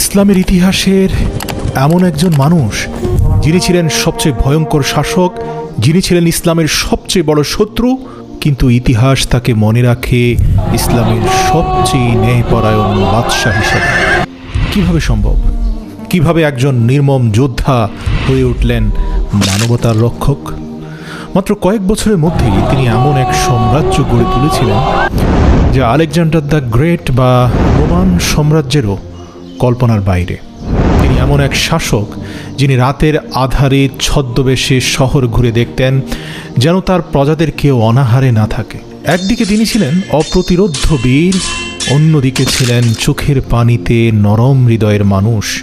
ইসলামের ইতিহাসের এমন একজন মানুষ, যিনি ছিলেন সবচেয়ে ভয়ঙ্কর শাসক, যিনি ছিলেন ইসলামের সবচেয়ে বড় শত্রু, কিন্তু ইতিহাস তাকে মনে রাখে ইসলামের সবচেয়ে ন্যায়পরায়ণ বাদশাহ হিসেবে। কীভাবে সম্ভব? কীভাবে একজন নির্মম যোদ্ধা হয়ে উঠলেন মানবতার রক্ষক? মাত্র কয়েক বছরের মধ্যেই তিনি এমন এক সাম্রাজ্য গড়ে তুলেছিলেন, যা আলেকজান্ডার দ্য গ্রেট বা রোমান সাম্রাজ্যেরও কল্পনার বাইরে। তিনি এমন এক শাসক, যিনি রাতের আধারে ছদ্মবেশে শহর ঘুরে দেখতেন, যেন তার প্রজাদের কেউ অনাহারে না থাকে। একদিকে তিনি ছিলেন অপ্রতিরোধ বীর, অন্যদিকে ছিলেন চোখের পানিতে নরম হৃদয়ের মানুষ।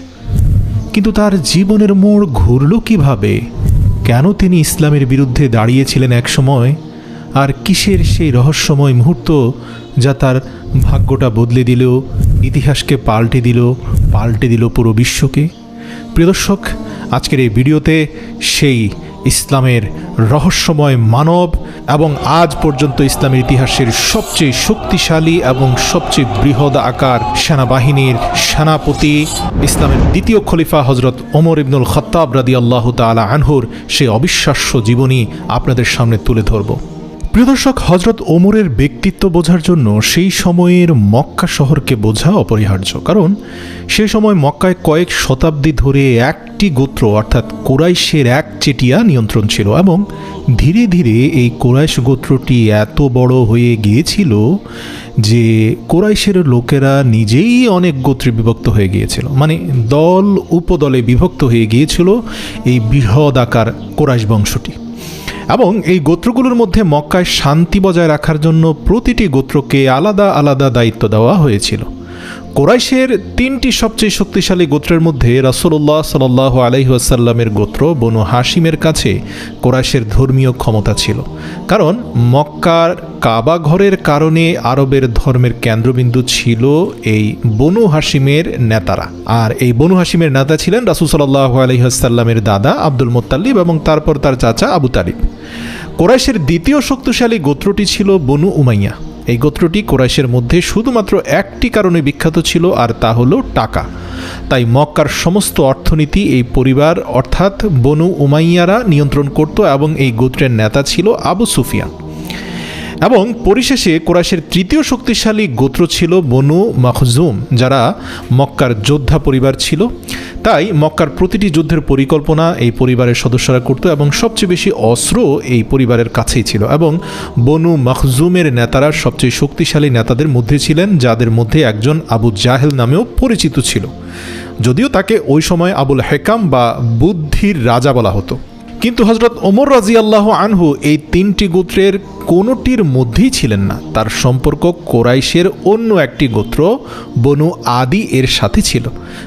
কিন্তু তার জীবনের মোড় ঘুরল কীভাবে? কেন তিনি ইসলামের বিরুদ্ধে দাঁড়িয়েছিলেন এক সময় আর কিসের সেই রহস্যময় মুহূর্ত যা তার ভাগ্যটা বদলে দিল ইতিহাসকে পাল্টে দিল পাল্টে দিল পুরো বিশ্বকে। প্রিয় দর্শক, আজকের এই ভিডিওতে সেই ইসলামের রহস্যময় মানব এবং আজ পর্যন্ত ইসলামের ইতিহাসের সবচেয়ে শক্তিশালী এবং সবচেয়ে বৃহৎ আকার সেনাবাহিনীর সেনাপতি, ইসলামের দ্বিতীয় খলিফা হজরত ওমর ইবনুল খত্তাব রাদি আল্লাহ তালা আনহুর সেই অবিশ্বাস্য জীবনী আপনাদের সামনে তুলে ধরব। প্রিয় দর্শক হজরত ওমরের ব্যক্তিত্ব বোঝার জন্য সেই সময়ের মক্কা শহরকে বোঝা অপরিহার্য। কারণ সে সময় মক্কায় কয়েক শতাব্দী ধরে একটি গোত্র, অর্থাৎ কোরাইশের এক চেটিয়া নিয়ন্ত্রণ ছিল এবং ধীরে ধীরে এই কোরাইশ গোত্রটি এত বড় হয়ে গিয়েছিল যে কোরাইশের লোকেরা নিজেই অনেক গোত্রে বিভক্ত হয়ে গিয়েছিল। মানে দল, উপদলে বিভক্ত হয়ে গিয়েছিল এই বৃহৎ আকার কোরাইশ বংশটি। এবং এই গোত্রগুলোর মধ্যে মক্কায় শান্তি বজায় রাখার জন্য প্রতিটি গোত্রকে আলাদা আলাদা দায়িত্ব দেওয়া হয়েছিল। কোরাইশের তিনটি সবচেয়ে শক্তিশালী গোত্রের মধ্যে রাসুল্লাহ সাল আলহিহাসাল্লামের গোত্র বনু হাসিমের কাছে কোরাইশের ধর্মীয় ক্ষমতা ছিল। কারণ মক্কার কাবা ঘরের কারণে আরবের ধর্মের কেন্দ্রবিন্দু ছিল এই বনু হাসিমের নেতারা। আর এই বনু হাসিমের নেতা ছিলেন রাসুল সাল্লাহ আলহিহাসাল্লামের দাদা আব্দুল মোত্তালিব এবং তারপর তার চাচা আবু তালিব। কোরাইশের দ্বিতীয় শক্তিশালী গোত্রটি ছিল বনু উমাইয়া। এই গোত্রটি কোরাইশের মধ্যে শুধুমাত্র একটি কারণে বিখ্যাত ছিল, আর তা হলো টাকা। তাই মক্কার সমস্ত অর্থনীতি এই পরিবার, অর্থাৎ বনু উমাইয়ারা, নিয়ন্ত্রণ করত এবং এই গোত্রের নেতা ছিল আবু সুফিয়ান। এবং পরিশেষে কোরাইশের তৃতীয় শক্তিশালী গোত্র ছিল বনু মাখজুম, যারা মক্কার যোদ্ধা পরিবার ছিল। তাই মক্কার প্রতিটি যুদ্ধের পরিকল্পনা এই পরিবারের সদস্যরা করত এবং সবচেয়ে বেশি অস্ত্র এই পরিবারের কাছেই ছিল এবং বনু মখজুমের নেতারা সবচেয়ে শক্তিশালী নেতাদের মধ্যে ছিলেন, যাদের মধ্যে একজন আবু জাহেল নামেও পরিচিত ছিল। যদিও তাকে ওই সময় আবুল হেকাম বা বুদ্ধির রাজা বলা হতো। কিন্তু হজরত ওমর রাজি আল্লাহ আনহু এই তিনটি গোত্রের কোনোটির মধ্যেই ছিলেন না। তার সম্পর্ক কোরাইশের অন্য একটি গোত্র, বনু আদি এর সাথে ছিল,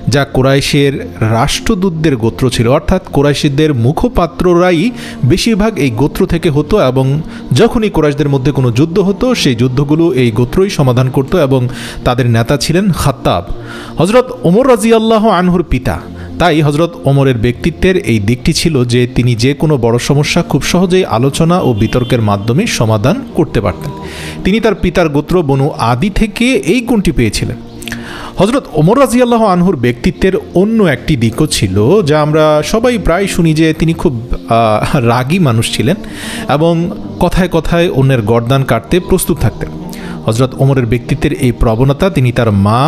যা কোরাইশের রাষ্ট্রদূতদের গোত্র ছিল। অর্থাৎ কোরাইশিদের মুখপাত্ররাই বেশিরভাগ এই গোত্র থেকে হতো এবং যখনই কোরাইশদের মধ্যে কোনো যুদ্ধ হতো, সেই যুদ্ধগুলো এই গোত্রই সমাধান করত এবং তাদের নেতা ছিলেন খাত্তাব। হজরত ওমর রাজি আল্লাহ আনহুর পিতা তাই হজরত ওমরের ব্যক্তিত্বের এই দিকটি ছিল যে তিনি যে কোনো বড় সমস্যা খুব সহজেই আলোচনা ও বিতর্কের মাধ্যমে সমাধান করতে পারতেন। তিনি তার পিতার গোত্র বনু আদি থেকে এই গুণটি পেয়েছিলেন। হজরত ওমর রাজিয়াল্লাহ আনহুর ব্যক্তিত্বের অন্য একটি দিকও ছিল যা আমরা সবাই প্রায় শুনি যে তিনি খুব রাগী মানুষ ছিলেন এবং কথায় কথায় অন্যের গরদান কাটতে প্রস্তুত থাকতেন। হজরত ওমরের ব্যক্তিত্বের এই প্রবণতা তিনি তার মা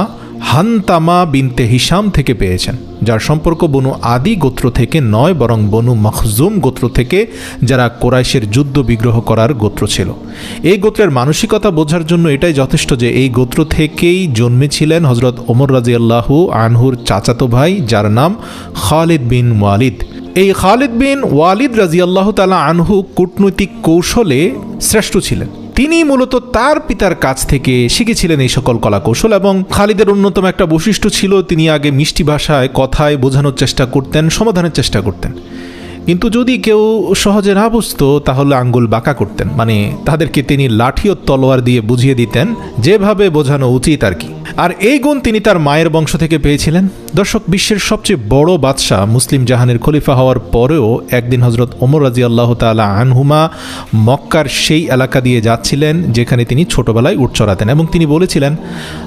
হানতামা বিনতে হিসাম থেকে পেয়েছেন, যার সম্পর্ক বনু আদি গোত্র থেকে নয়, বরং বনু মখজুম গোত্র থেকে, যারা কোরাইশের যুদ্ধ বিগ্রহ করার গোত্র ছিল। এই গোত্রের মানসিকতা বোঝার জন্য এটাই যথেষ্ট যে এই গোত্র থেকেই জন্মেছিলেন হজরত ওমর রাজিয়াল্লাহু আনহুর চাচাতো ভাই, যার নাম খালিদ বিন ওয়ালিদ। এই খালিদ বিন ওয়ালিদ রাজিয়াল্লাহ তালা আনহু কূটনৈতিক কৌশলে শ্রেষ্ঠ ছিলেন। তিনি মূলত তার পিতার কাছ থেকে শিখেছিলেন এই সকল কলাকৌশল এবং খালিদের অন্যতম একটা বৈশিষ্ট্য ছিল, তিনি আগে মিষ্টি ভাষায় কথায় বোঝানোর চেষ্টা করতেন, সমাধানের চেষ্টা করতেন। কিন্তু যদি কেউ সহজে না বুঝতো, তাহলে আঙ্গুল বাঁকা করতেন। মানে তাদেরকে তিনি লাঠি ও তলোয়ার দিয়ে বুঝিয়ে দিতেন, যেভাবে বোঝানো উচিত আর কি। আর এই গুণ তিনি তার মায়ের বংশ থেকে পেয়েছিলেন। দর্শক, বিশ্বের সবচেয়ে বড় বাদশাহ মুসলিম জাহানের খলিফা হওয়ার পরেও একদিন হজরত ওমর রাজি আল্লাহ তালা আনহুমা মক্কার সেই এলাকা দিয়ে যাচ্ছিলেন, যেখানে তিনি ছোটবেলায় উঠ চড়াতেন এবং তিনি বলেছিলেন,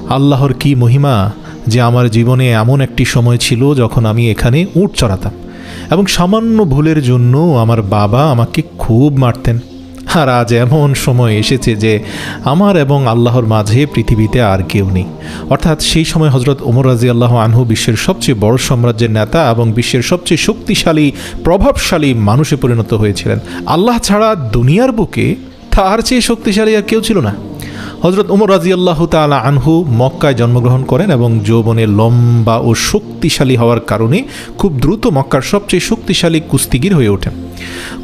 আল্লাহর কি মহিমা যে আমার জীবনে এমন একটি সময় ছিল যখন আমি এখানে উট চড়াতাম? এবং সামান্য ভুলের জন্য আমার বাবা আমাকে খুব মারতেন। আর আজ এমন সময় এসেছে যে আমার এবং আল্লাহর মাঝে পৃথিবীতে আর কেউ নেই। অর্থাৎ সেই সময় হজরত ওমর রাজি আল্লাহ আনহু বিশ্বের সবচেয়ে বড় সাম্রাজ্যের নেতা এবং বিশ্বের সবচেয়ে শক্তিশালী, প্রভাবশালী মানুষে পরিণত হয়েছিলেন। আল্লাহ ছাড়া দুনিয়ার বুকে তার চেয়ে শক্তিশালী আর কেউ ছিল না। হজরত উমর রাজিয়াল্লাহ তালা আনহু মক্কায় জন্মগ্রহণ করেন এবং যৌবনে লম্বা ও শক্তিশালী হওয়ার কারণে খুব দ্রুত মক্কার সবচেয়ে শক্তিশালী কুস্তিগির হয়ে ওঠেন।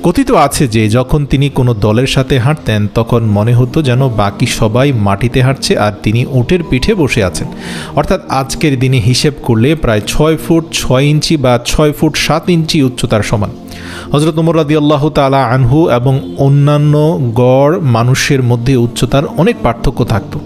কথিত আছে যে, যখন তিনি কোনো দলের সাথে হাঁটতেন, তখন মনে হতো যেন বাকি সবাই মাটিতে হাঁটছে আর তিনি উটের পিঠে বসে আছেন। অর্থাৎ আজকের দিনে হিসেব করলে প্রায় ছয় ফুট ছয় ইঞ্চি বা ছয় ফুট সাত ইঞ্চি উচ্চতার সমান। হজরত উমর রাদি আল্লাহ তালা আনহু এবং অন্যান্য গড় মানুষের মধ্যে উচ্চতার অনেক পার্থক্য থাকত।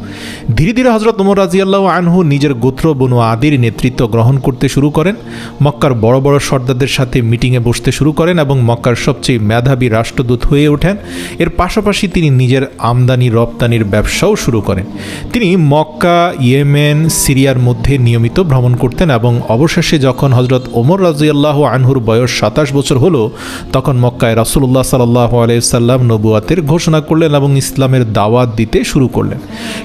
ধীরে ধীরে হজরত উমর রাজি আল্লাহ আনহু নিজের গোত্র বনু আদির নেতৃত্ব গ্রহণ করতে শুরু করেন, মক্কার বড় বড় সর্দারদের সাথে মিটিংয়ে বসতে শুরু করেন এবং মক্কার সবচেয়ে মেধাবী রাষ্ট্রদূত হয়ে ওঠেন। এর পাশাপাশি তিনি নিজের আমদানি রপ্তানির ব্যবসাও শুরু করেন। তিনি মক্কা, ইয়েমেন, সিরিয়ার মধ্যে নিয়মিত ভ্রমণ করতেন এবং অবশেষে যখন হজরত ওমর রাজিয়াল্লাহ আনহুর বয়স সাতাশ বছর হলো তখন মক্কায় রাসুল্লাহ সাল্লাহ আলাইসাল্লাম নবুয়াতের ঘোষণা করলেন এবং ইসলামের দাওয়াত দিতে শুরু করলেন।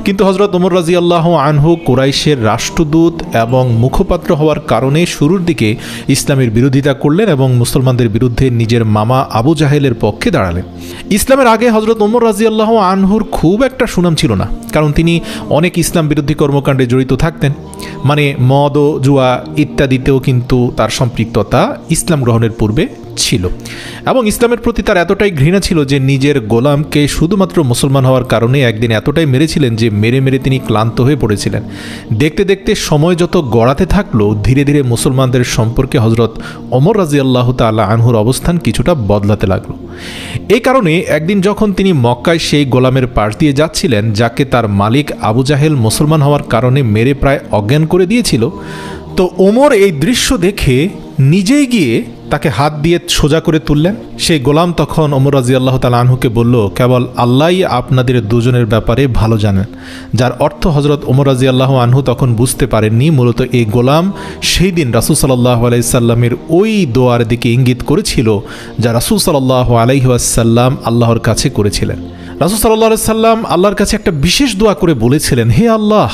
কিন্তু হজরত ওমর রাজিয়াল্লাহ আনহু কোরাইশের রাষ্ট্রদূত এবং মুখপাত্র হওয়ার কারণে শুরুর দিকে ইসলামের বিরোধিতা করলেন এবং মুসলমানদের বিরুদ্ধে নিজের মামা আবু জাহেলের পক্ষে দাঁড়ালেন। ইসলামের আগে হজরত ওমর রাজিয়াল্লাহ আনহুর খুব একটা সুনাম ছিল না। কারণ তিনি অনেক ইসলাম বিরোধী কর্মকাণ্ডে জড়িত থাকতেন। মানে মদ ও জুয়া ইত্যাদিতেও কিন্তু তার সম্পৃক্ততা ইসলাম গ্রহণের পূর্বে ছিল। এবং ইসলামের প্রতি তার এতটাই ঘৃণা ছিল যে নিজের গোলামকে শুধুমাত্র মুসলমান হওয়ার কারণে একদিন এতটাই মেরেছিলেন যে মেরে মেরে তিনি ক্লান্ত হয়ে পড়েছিলেন। দেখতে দেখতে সময় যত গড়াতে থাকল, ধীরে ধীরে মুসলমানদের সম্পর্কে হজরত অমর রাজি আল্লাহ তাল্লাহ আনহুর অবস্থান কিছুটা বদলাতে লাগল। এই কারণে একদিন যখন তিনি মক্কায় সেই গোলামের পাশ দিয়ে যাচ্ছিলেন, যাকে তার মালিক আবু জাহেল মুসলমান হওয়ার কারণে মেরে প্রায় অজ্ঞান করে দিয়েছিল, তো ওমর এই দৃশ্য দেখে নিজেই গিয়ে তাকে হাত দিয়ে সোজা করে তুললেন। সেই গোলাম তখন ওমর রাজি আল্লাহ তাল আনহুকে বলল, কেবল আল্লাহই আপনাদের দুজনের ব্যাপারে ভালো জানেন। যার অর্থ হজরত ওমর রাজি আল্লাহ আনহু তখন বুঝতে পারেননি, মূলত এই গোলাম সেই দিন রাসুল সাল্লাহ আলাইসাল্লামের ওই দোয়ার দিকে ইঙ্গিত করেছিল, যা রাসুল সাল্লাহ আলাইহাসাল্লাম আল্লাহর কাছে করেছিলেন। রাসুল সাল্লাহ সাল্লাম আল্লাহর কাছে একটা বিশেষ দোয়া করে বলেছিলেন, হে আল্লাহ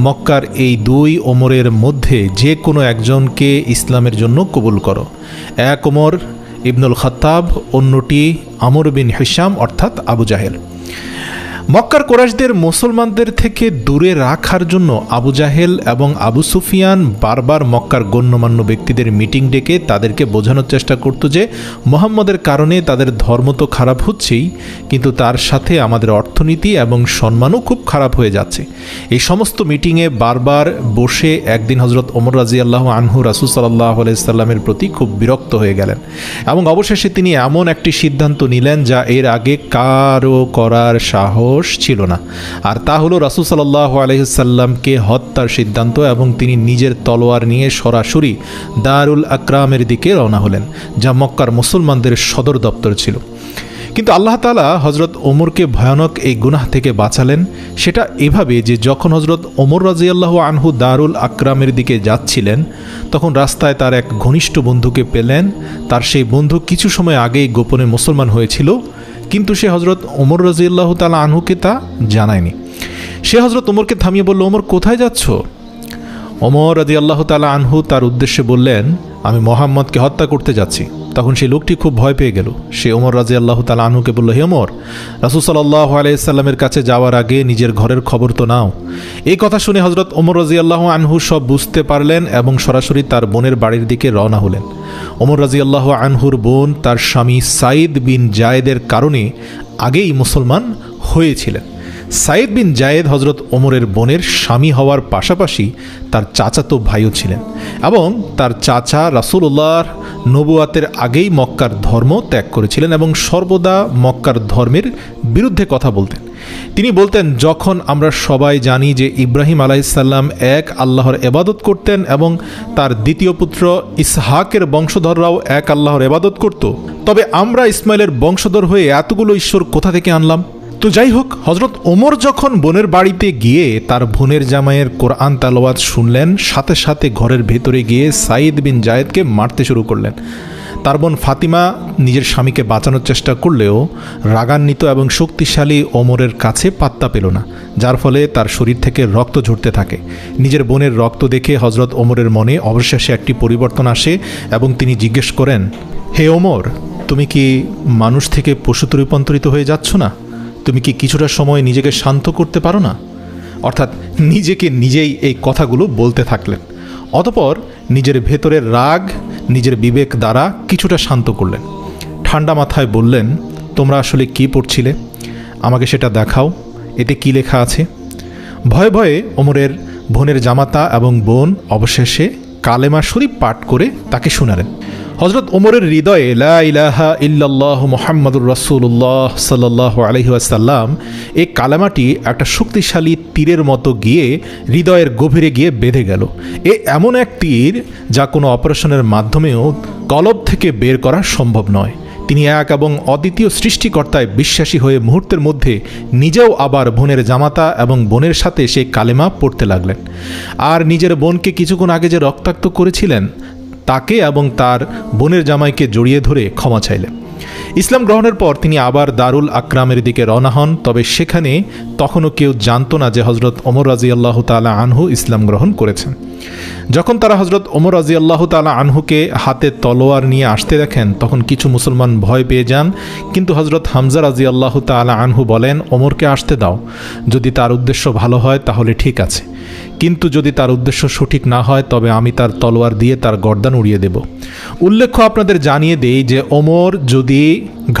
মক্কার এই দুই ওমরের মধ্যে যে কোনো একজনকে ইসলামের জন্য কবুল করো। এক ওমর ইবনুল খত্তাব, অন্যটি আমর বিন হিসাম অর্থাৎ আবু জাহেল। মক্কার কোরাইশদের মুসলমানদের থেকে দূরে রাখার জন্য আবু জাহেল এবং আবু সুফিয়ান বারবার মক্কার গণ্যমান্য ব্যক্তিদের মিটিং ডেকে তাদেরকে বোঝানোর চেষ্টা করত যে মোহাম্মদের কারণে তাদের ধর্ম তো খারাপ হচ্ছেই, কিন্তু তার সাথে আমাদের অর্থনীতি এবং সম্মানও খুব খারাপ হয়ে যাচ্ছে। এই সমস্ত মিটিংয়ে বারবার বসে একদিন হজরত ওমর রাজি আল্লাহ আনহু রাসুল সাল্লাহ আলাইসাল্লামের প্রতি খুব বিরক্ত হয়ে গেলেন এবং অবশেষে তিনি এমন একটি সিদ্ধান্ত নিলেন যা এর আগে কারও করার সাহস ছিল না। আর তা হলো রাসুল সাল্লাহ আলহিসাল্লামকে হত্যার সিদ্ধান্ত এবং তিনি নিজের তলোয়ার নিয়ে সরাসরি দারুল আকরামের দিকে রওনা হলেন, যা মক্কার মুসলমানদের সদর দপ্তর ছিল। কিন্তু আল্লাহ তালা হজরত ওমরকে ভয়ানক এই গুনাহ থেকে বাঁচালেন। সেটা এভাবে যে যখন হজরত ওমর রাজিয়াল্লাহ আনহু দারুল আকরামের দিকে যাচ্ছিলেন, তখন রাস্তায় তার এক ঘনিষ্ঠ বন্ধুকে পেলেন। তার সেই বন্ধু কিছু সময় আগেই গোপনে মুসলমান হয়েছিল। কিন্তু সে হজরত ওমর রাজিউল্লাহ তালা আনহুকে তা জানায়নি। সে হজরত ওমরকে থামিয়ে বলল, ওমর, কোথায় যাচ্ছ? ওমর রাজি আল্লাহ তালা আনহু তার উদ্দেশ্যে বললেন, আমি মোহাম্মদকে হত্যা করতে যাচ্ছি। তখন সেই লোকটি খুব ভয় পেয়ে গেল। সে ওমর রাজি আল্লাহ তালা আনহুকে বলল, হে ওমর, রাসুল সাল্লাহ আলাইসাল্লামের কাছে যাওয়ার আগে নিজের ঘরের খবর তো নাও। এই কথা শুনে হজরত ওমর রাজি আল্লাহ আনহু সব বুঝতে পারলেন এবং সরাসরি তার বোনের বাড়ির দিকে রওনা হলেন। ওমর রাজি আল্লাহ আনহুর বোন তার স্বামী সাইদ বিন জায়েদের কারণে আগেই মুসলমান হয়েছিলেন। সাইদ বিন জায়েদ হজরত ওমরের বোনের স্বামী হওয়ার পাশাপাশি তার চাচাতো ভাইও ছিলেন এবং তার চাচা রাসুল্লাহর নবুয়াতের আগেই মক্কার ধর্ম ত্যাগ করেছিলেন এবং সর্বদা মক্কার ধর্মের বিরুদ্ধে কথা বলতেন। তিনি বলতেন, যখন আমরা সবাই জানি যে ইব্রাহিম আলাইসাল্লাম এক আল্লাহর এবাদত করতেন এবং তার দ্বিতীয় পুত্র ইসহাকের বংশধররাও এক আল্লাহর এবাদত করত, তবে আমরা ইসমাইলের বংশধর হয়ে এতগুলো ঈশ্বর কোথা থেকে আনলাম? তো যাই হোক হজরত ওমর যখন বোনের বাড়িতে গিয়ে তার বোনের জামাইয়ের কোরআন তালোয়াত শুনলেন, সাথে সাথে ঘরের ভেতরে গিয়ে সাইদ বিন জায়েদকে মারতে শুরু করলেন। তার বোন ফাতিমা নিজের স্বামীকে বাঁচানোর চেষ্টা করলেও রাগান্বিত এবং শক্তিশালী ওমরের কাছে পাত্তা পেল না, যার ফলে তার শরীর থেকে রক্ত ঝরতে থাকে। নিজের বোনের রক্ত দেখে হজরত ওমরের মনে অবশেষে একটি পরিবর্তন আসে এবং তিনি জিজ্ঞেস করেন, হে ওমর, তুমি কি মানুষ থেকে পশুতে রূপান্তরিত হয়ে যাচ্ছ না? তুমি কি কিছুটা সময় নিজেকে শান্ত করতে পারো না? অর্থাৎ নিজেকে নিজেই এই কথাগুলো বলতে থাকলেন। অতপর নিজের ভেতরের রাগ, নিজের বিবেক দ্বারা কিছুটা শান্ত করলেন। ঠান্ডা মাথায় বললেন, তোমরা আসলে কি পড়ছিলে? আমাকে সেটা দেখাও। এতে কি লেখা আছে? ভয়ে ভয়ে ওমরের বোনের জামাতা এবং বোন অবশেষে কালেমা শরীফ পাঠ করে তাকে শোনালেন। হজরত ওমরের হৃদয়ে লা ইলাহা ইল্লাল্লাহ মোহাম্মদুর রসুল্লাহ সাল্লাহ আলহিহাসাল্লাম এই কালামাটি একটা শক্তিশালী তীরের মতো গিয়ে হৃদয়ের গভীরে গিয়ে বেঁধে গেল। এ এমন এক তীর যা কোনো অপারেশনের মাধ্যমেও কলব থেকে বের করা সম্ভব নয়। তিনি এক এবং অদ্বিতীয় সৃষ্টিকর্তায় বিশ্বাসী হয়ে মুহূর্তের মধ্যে নিজেও আবার বোনের জামাতা এবং বোনের সাথে সেই কালেমা পড়তে লাগলেন। আর নিজের বোনকে কিছুক্ষণ আগে যে রক্তাক্ত করেছিলেন তাকে এবং তার বোনের জামাইকে জড়িয়ে ধরে ক্ষমা চাইলেন। ইসলাম গ্রহণের পর তিনি আবার দারুল আকরামের দিকে রওনা হন, তবে সেখানে তখনও কেউ জানতো না যে হজরত ওমর রাজি আল্লাহ তালা আনহু ইসলাম গ্রহণ করেছেন। যখন তারা হজরত ওমর রাজি আল্লাহ তালা আনহুকে হাতে তলোয়ার নিয়ে আসতে দেখেন, তখন কিছু মুসলমান ভয় পেয়ে যান, কিন্তু হজরত হামজা রাজি আল্লাহ তালা আনহু বলেন, ওমরকে আসতে দাও। যদি তার উদ্দেশ্য ভালো হয়, তাহলে ঠিক আছে। কিন্তু যদি তার উদ্দেশ্য সঠিক না হয়, তবে আমি তার তলোয়ার দিয়ে তার গর্দান উড়িয়ে দেব। উল্লেখ্য আপনাদের জানিয়ে দেই যে ওমর যদি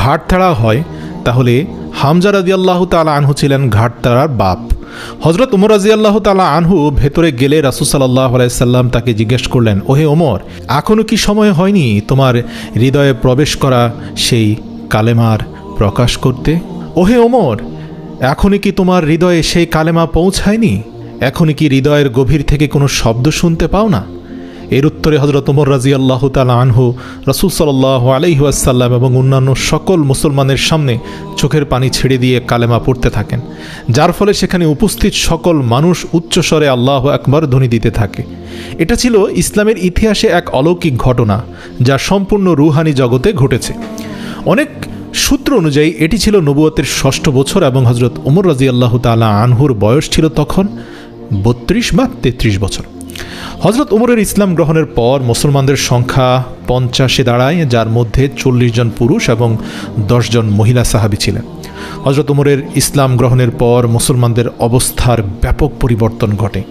ঘাটতাড়া হয়, তাহলে হামজা রাজি আল্লাহ তালা আনহু ছিলেন ঘাটতাড়ার বাপ। হজরত উমর রাজি আল্লাহ তালা আনহু ভেতরে গেলে রাসুসাল্লাহ আলাইসাল্লাম তাকে জিজ্ঞেস করলেন, ওহে ওমর এখনও কি সময় হয়নি তোমার হৃদয়ে প্রবেশ করা সেই কালেমার প্রকাশ করতে? ওহে ওমর এখনই কি তোমার হৃদয়ে সেই কালেমা পৌঁছায়নি? এখনই কি হৃদয়ের গভীর থেকে কোনো শব্দ শুনতে পাও না? এর উত্তরে হজরত ওমর রাজি আল্লাহ তালা আনহু, রসুল সাল্লাহ আলহিহাসাল্লাম এবং অন্যান্য সকল মুসলমানের সামনে চোখের পানি ছেড়ে দিয়ে কালেমা পড়তে থাকেন, যার ফলে সেখানে উপস্থিত সকল মানুষ উচ্চস্বরে আল্লাহ একবার ধ্বনি দিতে থাকে। এটা ছিল ইসলামের ইতিহাসে এক অলৌকিক ঘটনা, যা সম্পূর্ণ রুহানি জগতে ঘটেছে। অনেক সূত্র অনুযায়ী এটি ছিল নবুয়তের ষষ্ঠ বছর এবং হজরত উমর রাজি আল্লাহ তালা আনহুর বয়স ছিল তখন বত্রিশ বা তেত্রিশ বছর। হজরত উমরের ইসলাম গ্রহণের পর মুসলমানদের সংখ্যা পঞ্চাশে দাঁড়ায়, যার মধ্যে চল্লিশ জন পুরুষ এবং জন মহিলা সাহাবি ছিলেন। হজরত উমরের ইসলাম গ্রহণের পর মুসলমানদের অবস্থার ব্যাপক পরিবর্তন ঘটে।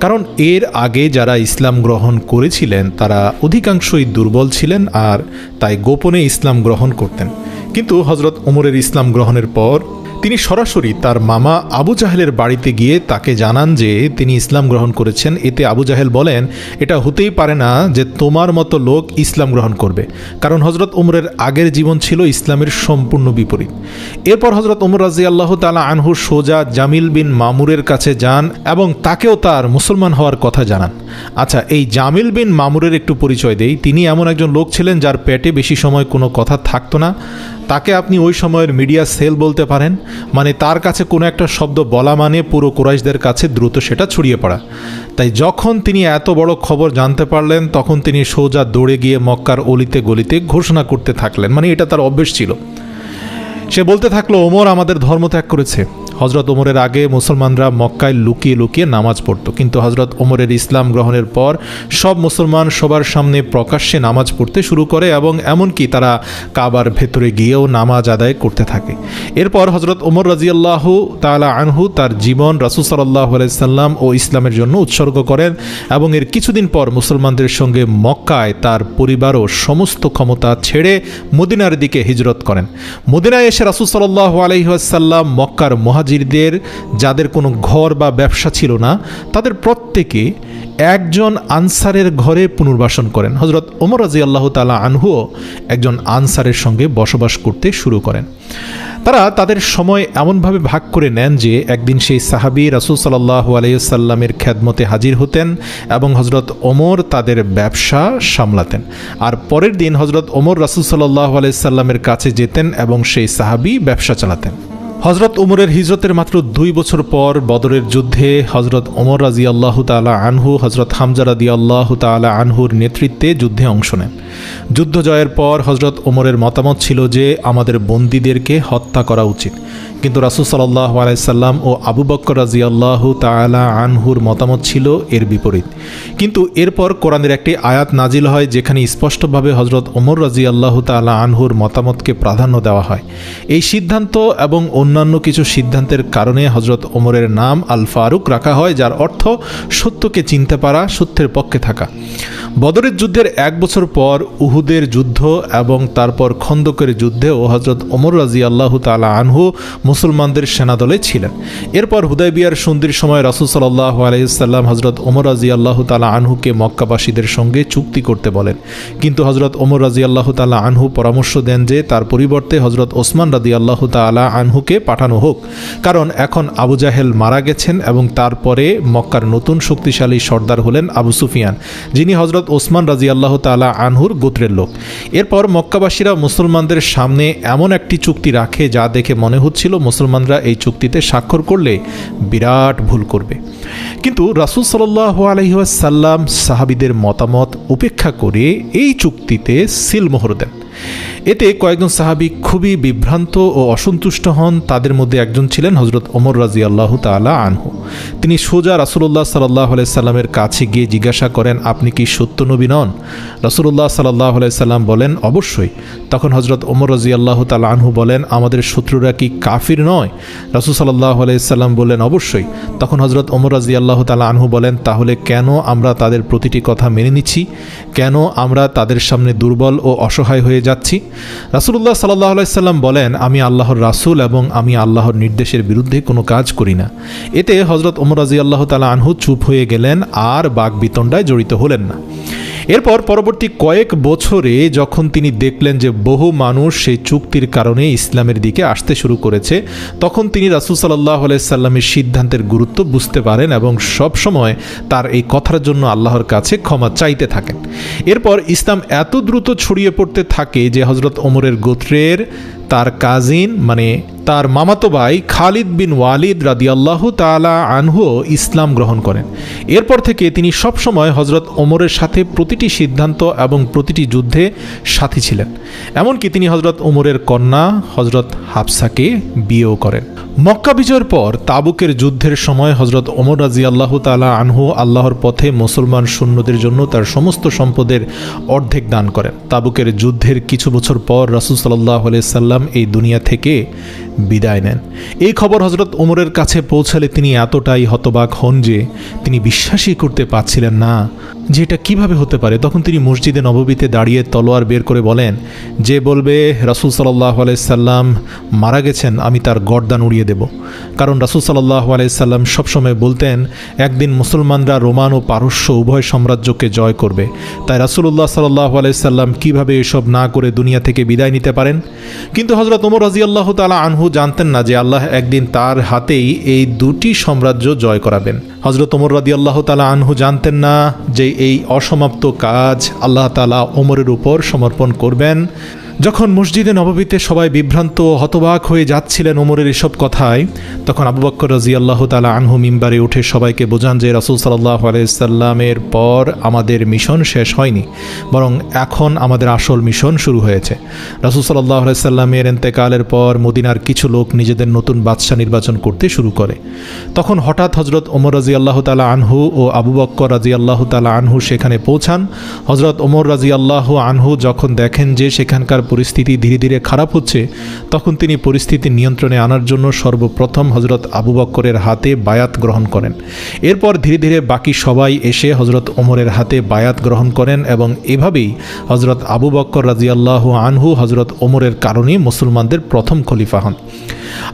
কারণ এর আগে যারা ইসলাম গ্রহণ করেছিলেন, তারা অধিকাংশই দুর্বল ছিলেন আর তাই গোপনে ইসলাম গ্রহণ করতেন। কিন্তু হজরত উমরের ইসলাম গ্রহণের পর তিনি সরাসরি তার মামা আবু জাহেলের বাড়িতে গিয়ে তাকে জানান যে তিনি ইসলাম গ্রহণ করেছেন। এতে আবু জাহেল বলেন, এটা হতেই পারে না যে তোমার মতো লোক ইসলাম গ্রহণ করবে, কারণ হজরত উমরের আগের জীবন ছিল ইসলামের সম্পূর্ণ বিপরীত। এরপর হজরত উমর রাজি আল্লাহ তালা আনহু সোজা জামিল বিন মামুরের কাছে যান এবং তাকেও তার মুসলমান হওয়ার কথা জানান। আচ্ছা এই জামিল বিন মামুরের একটু পরিচয় দেই। তিনি এমন একজন লোক ছিলেন যার পেটে বেশি সময় কোনো কথা থাকতো না। তাকে আপনি ওই সময়ের মিডিয়া সেল বলতে পারেন। মানে তার কাছে কোনো একটা শব্দ বলা মানে পুরো কোরাইশদের কাছে দ্রুত সেটা ছড়িয়ে পড়া। তাই যখন তিনি এত বড় খবর জানতে পারলেন, তখন তিনি সোজা দৌড়ে গিয়ে মক্কার অলিতে গলিতে ঘোষণা করতে থাকলেন। মানে এটা তার অভ্যেস ছিল। সে বলতে থাকল, ওমর আমাদের ধর্ম ত্যাগ করেছে। হজরত ওমরের আগে মুসলমানরা মক্কায় লুকিয়ে লুকিয়ে নামাজ পড়ত। কিন্তু হজরত ওমরের ইসলাম গ্রহণের পর সব মুসলমান সবার সামনে প্রকাশ্যে নামাজ পড়তে শুরু করে এবং এমনকি তারা কাবার ভেতরে গিয়েও নামাজ আদায় করতে থাকে। এরপর হজরত ওমর রাজিয়াল্লাহ তালা আনহু তার জীবন রাসুল সাল্লাহ আলাইসাল্লাম ও ইসলামের জন্য উৎসর্গ করেন এবং এর কিছুদিন পর মুসলমানদের সঙ্গে মক্কায় তার পরিবারও সমস্ত ক্ষমতা ছেড়ে মদিনার দিকে হিজরত করেন। মদিনায় এসে রাসুল সাল্লাহ আলহিহাসাল্লাম মক্কার মহাজ মুহাজিরদের যাদের কোনো ঘর বা ব্যবসা ছিল না, তাদের প্রত্যেকে একজন আনসারের ঘরে পুনর্বাসন করেন। হজরত ওমর রাজি আল্লাহ তালা আনহুও একজন আনসারের সঙ্গে বসবাস করতে শুরু করেন। তারা তাদের সময় এমনভাবে ভাগ করে নেন যে, একদিন সেই সাহাবি রাসুল সাল্লাহ আলাইসাল্লামের খ্যাদমতে হাজির হতেন এবং হজরত ওমর তাদের ব্যবসা সামলাতেন। আর পরের দিন হজরত ওমর রাসুল সাল্লাহ আলাইসাল্লামের কাছে যেতেন এবং সেই সাহাবি ব্যবসা চালাতেন। হজরত ওমরের হিজরতের মাত্র দুই বছর পর বদরের যুদ্ধে হজরত ওমর রাজি আল্লাহ তালা আনহু, হজরত হামজা রাদি আল্লাহ তালা আনহুর নেতৃত্বে যুদ্ধে অংশ নেন। যুদ্ধ জয়ের পর হজরত ওমরের মতামত ছিল যে, আমাদের বন্দীদেরকে হত্যা করা উচিত। কিন্তু রাসুল সাল্লাহ আলাইসাল্লাম ও আবু বক্কর রাজি আল্লাহ তালা আনহুর মতামত ছিল এর বিপরীত। কিন্তু এরপর কোরআনের একটি আয়াত নাজিল হয়, যেখানে স্পষ্টভাবে হজরত ওমর রাজি আল্লাহ তালা আনহুর মতামতকে প্রাধান্য দেওয়া হয়। এই সিদ্ধান্ত এবং অন্যান্য কিছু সিদ্ধান্তের কারণে হজরত ওমরের নাম আল ফারুক রাখা হয়, যার অর্থ সত্যকে চিনতে পারা, সত্যের পক্ষে থাকা। বদরের যুদ্ধের এক বছর পর উহুদের যুদ্ধ এবং তারপর খন্দকের যুদ্ধে ও হজরত ওমর রাজি আল্লাহ তালা আনহু মুসলমানদের সেনাদলে ছিলেন। এরপর হুদাইবিয়ার সন্ধির সময় রাসুল সাল্লাহ আলাইসাল্লাম হজরত ওমর রাজি আল্লাহ তালা আনহুকে মক্কাবাসীদের সঙ্গে চুক্তি করতে বলেন। কিন্তু হজরত ওমর রাজি আল্লাহ তালা আনহু পরামর্শ দেন যে, তার পরিবর্তে হজরত ওসমান রাজি আল্লাহ তালা আনহুকে পাঠানো হোক। কারণ এখন আবু জাহেল মারা গেছেন এবং তারপরে মক্কার নতুন শক্তিশালী সর্দার হলেন আবু সুফিয়ান, যিনি হজরত ওসমান রাজি আল্লাহ তালা আনহুর গোত্রের লোক। এরপর মক্কাবাসীরা মুসলমানদের সামনে এমন একটি চুক্তি রাখে যা দেখে মনে হচ্ছিল মুসলমানরা এই চুক্তিতে স্বাক্ষর করলে বিরাট ভুল করবে। কিন্তু রাসুল সাল্লাহ আলহিহাসাল্লাম সাহাবিদের মতামত উপেক্ষা করে এই চুক্তিতে সিলমোহর দেন। এতে কয়েকজন সাহাবি খুবই বিভ্রান্ত ও অসন্তুষ্ট হন। তাদের মধ্যে একজন ছিলেন হজরত ওমর রাজি আল্লাহ তালা আনহু। তিনি সোজা রাসুল্লাহ সাল্লাহ সাল্লামের কাছে গিয়ে জিজ্ঞাসা করেন, আপনি কি সত্য নবী নন? রাসুল্লাহ সাল্লাহ সাল্লাম বলেন, অবশ্যই। তখন হজরত ওমর রাজি আল্লাহ তালা আনহু বলেন, আমাদের শত্রুরা কি কাফির নয়? রাসুল সাল্লাহ সাল্লাম বললেন, অবশ্যই। তখন হজরত ওমর রাজি আল্লাহ তালা আনহু বলেন, তাহলে কেন আমরা তাদের প্রতিটি কথা মেনে নিচ্ছি? কেন আমরা তাদের সামনে দুর্বল ও অসহায় হয়ে যাচ্ছি? রাসুল্লাহ সাল্লাহ আলাইসাল্লাম বলেন, আমি আল্লাহর রাসুল এবং আমি আল্লাহর নির্দেশের বিরুদ্ধে কোনো কাজ করি না। এতে হজরত ওমর রাজি আল্লাহ তালা আনহু চুপ হয়ে গেলেন আর বাঘ বিতণ্ডায় জড়িত হলেন না। এরপর পরবর্তী কয়েক বছরে যখন তিনি দেখলেন যে বহু মানুষ সেই চুক্তির কারণে ইসলামের দিকে আসতে শুরু করেছে, তখন তিনি রাসুল সাল্লাহ আলাইসাল্লামের সিদ্ধান্তের গুরুত্ব বুঝতে পারেন এবং সব সময় তার এই কথার জন্য আল্লাহর কাছে ক্ষমা চাইতে থাকেন। এরপর ইসলাম এত দ্রুত ছড়িয়ে পড়তে থাকে যে হজরত ওমরের গোত্রের তার কাজিন মানে তার মামাতো ভাই খালিদ বিন ওয়ালিদ রাদিয়াল্লাহ তালা আনহু ইসলাম গ্রহণ করেন। এরপর থেকে তিনি সবসময় হজরত ওমরের সাথে প্রতিটি সিদ্ধান্ত এবং প্রতিটি যুদ্ধে সাথী ছিলেন। এমনকি তিনি হজরত ওমরের কন্যা হজরত হাফসাকে বিয়েও করেন। মক্কা বিজয়ের পর তাবুকের যুদ্ধের সময় হজরত ওমর রাজি আল্লাহ তালা আনহু আল্লাহর পথে মুসলমান সৈন্যদের জন্য তার সমস্ত সম্পদের অর্ধেক দান করেন। তাবুকের যুদ্ধের কিছু বছর পর রাসুল সাল্লাহ সাল্লাম এই দুনিয়া থেকে বিদায় নেন। এই খবর হজরত ওমরের কাছে পৌঁছালে তিনি এতটাই হতবাক হন যে তিনি বিশ্বাসই করতে পারছিলেন না যে এটা কীভাবে হতে পারে। তখন তিনি মসজিদে নববীতে দাঁড়িয়ে তলোয়ার বের করে বলেন, যে বলবে, রাসুল সাল্লাহ আলাইসাল্লাম মারা গেছেন, আমি তার গর্দান উড়িয়ে দেব। কারণ রাসুল সাল্লাহ আলাইসাল্লাম সবসময় বলতেন, একদিন মুসলমানরা রোমান ও পারস্য উভয় সাম্রাজ্যকে জয় করবে। তাই রাসুল্লাহ সাল্লাহ আলাইসাল্লাম কীভাবে এসব না করে দুনিয়া থেকে বিদায় নিতে পারেন? কিন্তু হজরত ওমর রাজি আল্লাহ তালা আনহু জানতেন না যে আল্লাহ একদিন তার হাতেই এই দুটি সাম্রাজ্য জয় করাবেন। হজরত ওমর রাদি আল্লাহ তালা আনহু জানতেন না যে এই অসমাপ্ত কাজ আল্লাহ তালা ওমরের উপর সমর্পণ করবেন। যখন মসজিদে নববীতে সবাই বিভ্রান্ত ও হতবাক হয়ে যাচ্ছিলেন ওমরের এসব কথায়, তখন আবু বক্কর রাজি আল্লাহ তালা আনহু মিম্বারে উঠে সবাইকে বোঝান যে রাসুল সাল্লাহ আলাইসাল্লামের পর আমাদের মিশন শেষ হয়নি, বরং এখন আমাদের আসল মিশন শুরু হয়েছে। রাসুল সাল্লাহ আলাইসাল্লামের এন্তেকালের পর মদিনার কিছু লোক নিজেদের নতুন বাদশাহ নির্বাচন করতে শুরু করে। তখন হঠাৎ হজরত ওমর রাজি আল্লাহ তালা আনহু ও আবু বক্কর রাজি আল্লাহ তালা আনহু সেখানে পৌঁছান। হজরত ওমর রাজি আল্লাহ আনহু যখন দেখেন যে সেখানকার পরিস্থিতি ধীরে ধীরে খারাপ হচ্ছে, তখন তিনি পরিস্থিতি নিয়ন্ত্রণে আনার জন্য সর্বপ্রথম হজরত আবু বক্করের হাতে বায়াত গ্রহণ করেন। এরপর ধীরে ধীরে বাকি সবাই এসে হজরত ওমরের হাতে বায়াত গ্রহণ করেন এবং এভাবেই হজরত আবু বক্কর রাজিয়াল্লাহ আনহু হজরত ওমরের কারণেই মুসলমানদের প্রথম খলিফা হন।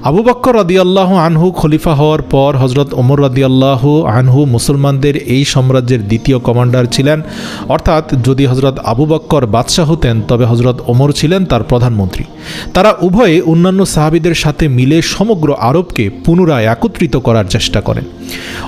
আবু বক্কর রাদিয়াল্লাহু আনহু খলিফা হওয়ার পর হজরত ওমর রাদিয়াল্লাহু আনহু মুসলমানদের এই সাম্রাজ্যের দ্বিতীয় কমান্ডার ছিলেন। অর্থাৎ যদি হজরত আবু বক্কর বাদশাহ হতেন, তবে হজরত ওমর ছিলেন তার প্রধানমন্ত্রী। তারা উভয়ে অন্যান্য সাহাবিদের সাথে মিলে সমগ্র আরবকে পুনরায় একত্রিত করার চেষ্টা করেন।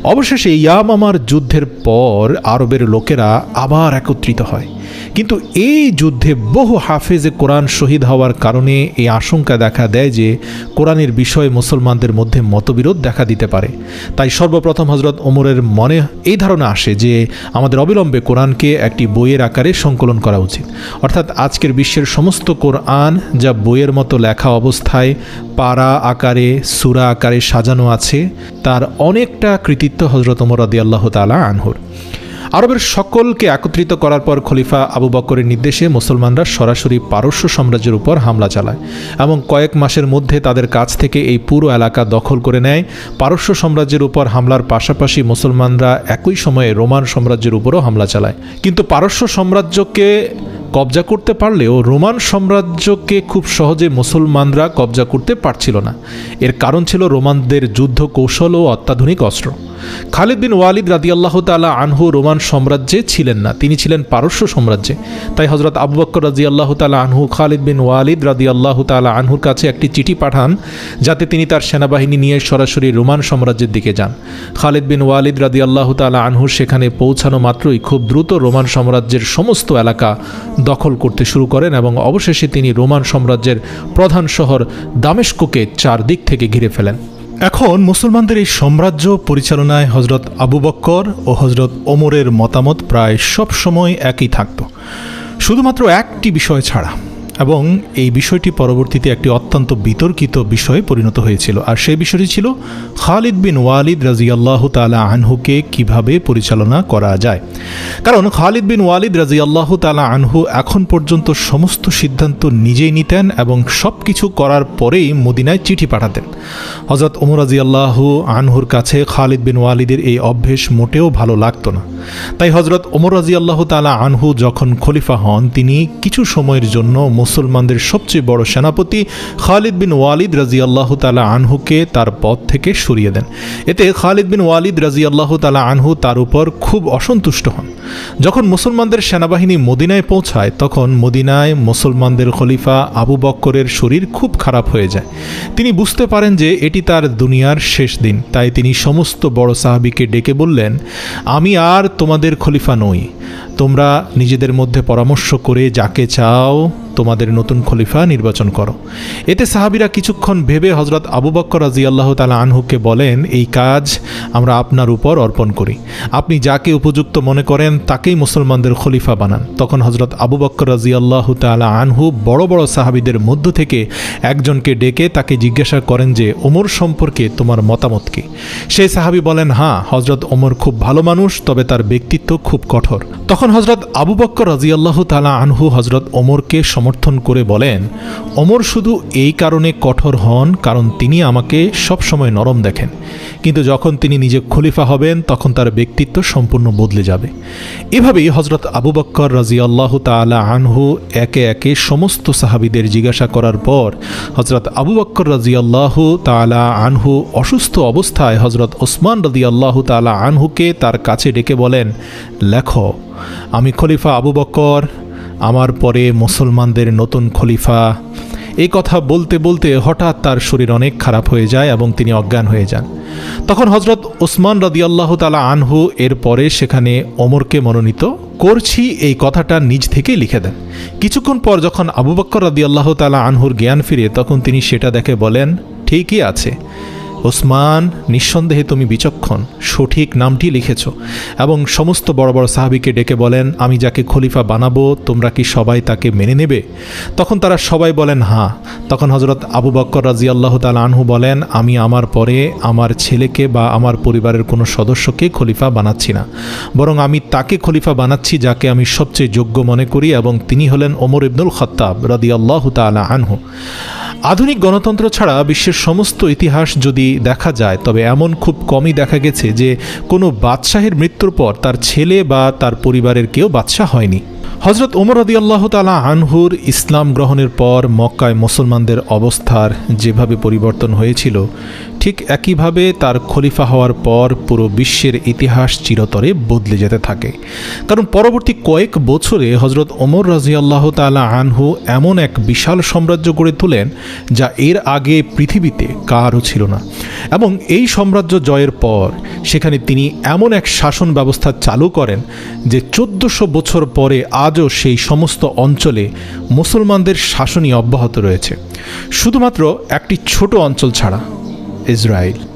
অবশেষে ইয়ামামার যুদ্ধের পর আরবের লোকেরা আবার একত্রিত হয়। কিন্তু এই যুদ্ধে বহু হাফেজে কোরআন শহীদ হওয়ার কারণে এই আশঙ্কা দেখা দেয় যে কোরআনের বিষয়ে মুসলমানদের মধ্যে মতবিরোধ দেখা দিতে পারে। তাই সর্বপ্রথম হজরত ওমরের মনে এই ধারণা আসে যে আমাদের অবিলম্বে কোরআনকে একটি বইয়ের আকারে সংকলন করা উচিত। অর্থাৎ আজকের বিশ্বের সমস্ত কোরআন যা বইয়ের মতো লেখা অবস্থায় পাড়া আকারে, সুরা আকারে সাজানো আছে, তার অনেকটা কৃতিত্ব হজরত ওমর আল্লাহ তালা আনহুর। আরবের সকলকে একত্রিত করার পর খলিফা আবু বকরের নির্দেশে মুসলমানরা সরাসরি পারস্য সাম্রাজ্যের উপর হামলা চালায় এবং কয়েক মাসের মধ্যে তাদের কাছ থেকে এই পুরো এলাকা দখল করে নেয়। পারস্য সাম্রাজ্যের উপর হামলার পাশাপাশি মুসলমানরা একই সময়ে রোমান সাম্রাজ্যের উপরও হামলা চালায়। কিন্তু পারস্য সাম্রাজ্যকে কবজা করতে পারলেও রোমান সাম্রাজ্যকে খুব সহজে মুসলমানরা কবজা করতে পারছিল না। এর কারণ ছিল রোমানদের যুদ্ধ কৌশল ও অত্যাধুনিক অস্ত্র। খালিদ বিন ওয়ালিদ রাদিয়াল্লাহ তালা আনহু রোমান সাম্রাজ্যে ছিলেন না। তিনি ছিলেন পারস্য সাম্রাজ্যে। তাই হজরত আবু বক্কর রাজি আল্লাহ তালা আনহু, খালিদ বিন ওয়ালিদ রাদি আল্লাহ তালা আনহুর কাছে একটি চিঠি পাঠান, যাতে তিনি তার সেনাবাহিনী নিয়ে সরাসরি রোমান সাম্রাজ্যের দিকে যান। খালিদ বিন ওয়ালিদ রাদি আল্লাহ তালা আনহু সেখানে পৌঁছানো মাত্রই খুব দ্রুত রোমান সাম্রাজ্যের সমস্ত এলাকা দখল করতে শুরু করেন এবং অবশেষে তিনি রোমান সাম্রাজ্যের প্রধান শহর দামেস্কোকে চারদিক থেকে ঘিরে ফেলেন। এখন মুসলমানদের এই সাম্রাজ্য পরিচালনায় হজরত আবু বক্কর ও হজরত ওমরের মতামত প্রায় সব সময় একই থাকত। শুধুমাত্র একটি বিষয় ছাড়া এবং এই বিষয়টি পরবর্তীতে একটি অত্যন্ত বিতর্কিত বিষয়ে পরিণত হয়েছিল। আর সেই বিষয়টি ছিল খালিদ বিন ওয়ালিদ রাজিয়াল্লাহ তালা আনহুকে কীভাবে পরিচালনা করা যায়। কারণ খালিদ বিন ওয়ালিদ রাজিয়াল্লাহ তালা আনহু এখন পর্যন্ত সমস্ত সিদ্ধান্ত নিজেই নিতেন এবং সব কিছু করার পরেই মদিনায় চিঠি পাঠাতেন। হজরত ওমর রাজিয়াল্লাহ আনহুর কাছে খালিদ বিন ওয়ালিদের এই অভ্যেস মোটেও ভালো লাগতো না। তাই হজরত ওমর রাজিয়াল্লাহ তালা আনহু যখন খলিফা হন, তিনি কিছু সময়ের জন্য মুসলমানদের সবচেয়ে বড় সেনাপতি খালিদ বিন ওয়ালিদ রাজি আল্লাহ তালা আনহুকে তার পদ থেকে সরিয়ে দেন। এতে খালিদ বিন ওয়ালিদ রাজি আল্লাহ তালা আনহু তার উপর খুব অসন্তুষ্ট হন। যখন মুসলমানদের সেনাবাহিনী মদিনায় পৌঁছায়, তখন মদিনায় মুসলমানদের খলিফা আবু বক্করের শরীর খুব খারাপ হয়ে যায়। তিনি বুঝতে পারেন যে এটি তার দুনিয়ার শেষ দিন, তাই তিনি সমস্ত বড় সাহাবিকে ডেকে বললেন, আমি আর তোমাদের খলিফা নই। তোমরা নিজেদের মধ্যে পরামর্শ করে যাকে চাও তোমাদের নতুন খলিফা নির্বাচন করো। এতে সাহাবিরা কিছুক্ষণ ভেবে হজরত আবু বক্কর রাজি আল্লাহ তালা আনহুকে বলেন, এই কাজ আমরা আপনার উপর অর্পণ করি। আপনি যাকে উপযুক্ত মনে করেন তাকেই মুসলমানদের খলিফা বানান। তখন হজরত আবু বক্কর রাজি আল্লাহ তালা আনহু বড় বড় সাহাবিদের মধ্য থেকে একজনকে ডেকে তাকে জিজ্ঞাসা করেন যে, ওমর সম্পর্কে তোমার মতামত কি? সেই সাহাবি বলেন হ্যাঁ হজরত ওমর খুব ভালো মানুষ, তবে তার ব্যক্তিত্ব খুব কঠোর। তখন হজরত আবু বক্কর রাজি আল্লাহ তালা আনহু হজরত ওমরকে সমর্থন করে বলেন, ওমর শুধু এই কারণে কঠোর হন, কারণ তিনি আমাকে সবসময় নরম দেখেন। কিন্তু যখন তিনি নিজে খলিফা হবেন, তখন তার ব্যক্তিত্ব সম্পূর্ণ বদলে যাবে। এভাবেই হজরত আবু বক্কর রাজি আল্লাহ তালা আনহু একে একে সমস্ত সাহাবিদের জিজ্ঞাসা করার পর হজরত আবু বক্কর রাজি আল্লাহ তালা আনহু অসুস্থ অবস্থায় হজরত ওসমান রাজি আল্লাহ তালা আনহুকে তার কাছে ডেকে বলেন, লেখ আমি খলিফা আবু বক্কর আমার পরে মুসলমানদের নতুন খলিফা। এই কথা বলতে বলতে হঠাৎ তার শরীর অনেক খারাপ হয়ে যায় এবং তিনি অজ্ঞান হয়ে যান। তখন হজরত ওসমান রদিয়াল্লাহ তালা আনহু এর পরে সেখানে ওমরকে মনোনীত করছি এই কথাটা নিজ থেকেই লিখে দেন। কিছুক্ষণ পর যখন আবু বক্কর রদিয়াল্লাহ তালা আনহুর জ্ঞান ফিরে, তখন তিনি সেটা দেখে বলেন, ঠিকই আছে। ওসমান, নিঃসন্দেহে তুমি বিচক্ষণ, সঠিক নামটি লিখেছ এবং সমস্ত বড় বড় সাহাবিকে ডেকে বলেন, আমি যাকে খলিফা বানাবো, তোমরা কি সবাই তাকে মেনে নেবে? তখন তারা সবাই বলেন হ্যাঁ। তখন হজরত আবু বক্কর রাজি আল্লাহ তাল আনহু বলেন, আমি আমার পরে আমার ছেলেকে বা আমার পরিবারের কোনো সদস্যকে খলিফা বানাচ্ছি না। বরং আমি তাকে খলিফা বানাচ্ছি যাকে আমি সবচেয়ে যোগ্য মনে করি এবং তিনি হলেন ওমর ইবনুল খত্তাব রাদি আল্লাহ তালা আনহু। আধুনিক গণতন্ত্র ছাড়া বিশ্বের সমস্ত ইতিহাস যদি দেখা যায়, তবে এমন খুব কমই দেখা গেছে যে কোনো বাদশাহের মৃত্যুর পর তার ছেলে বা তার পরিবারের কেউ বাদশাহ হয়নি। হজরত ওমর রদি আল্লাহ তালা আনহুর ইসলাম গ্রহণের পর মক্কায় মুসলমানদের অবস্থার যেভাবে পরিবর্তন হয়েছিল ঠিক একইভাবে তার খলিফা হওয়ার পর পুরো বিশ্বের ইতিহাস চিরতরে বদলে যেতে থাকে। কারণ পরবর্তী কয়েক বছরে হজরত ওমর রাজিয়াল্লাহ তালা আনহু এমন এক বিশাল সাম্রাজ্য গড়ে তোলেন যা এর আগে পৃথিবীতে কারও ছিল না। এবং এই সাম্রাজ্য জয়ের পর সেখানে তিনি এমন এক শাসন ব্যবস্থা চালু করেন যে চোদ্দশো বছর পরে আজও সেই সমস্ত অঞ্চলে মুসলমানদের শাসনই অব্যাহত রয়েছে। শুধুমাত্র একটি ছোট অঞ্চল ছাড়া Israel.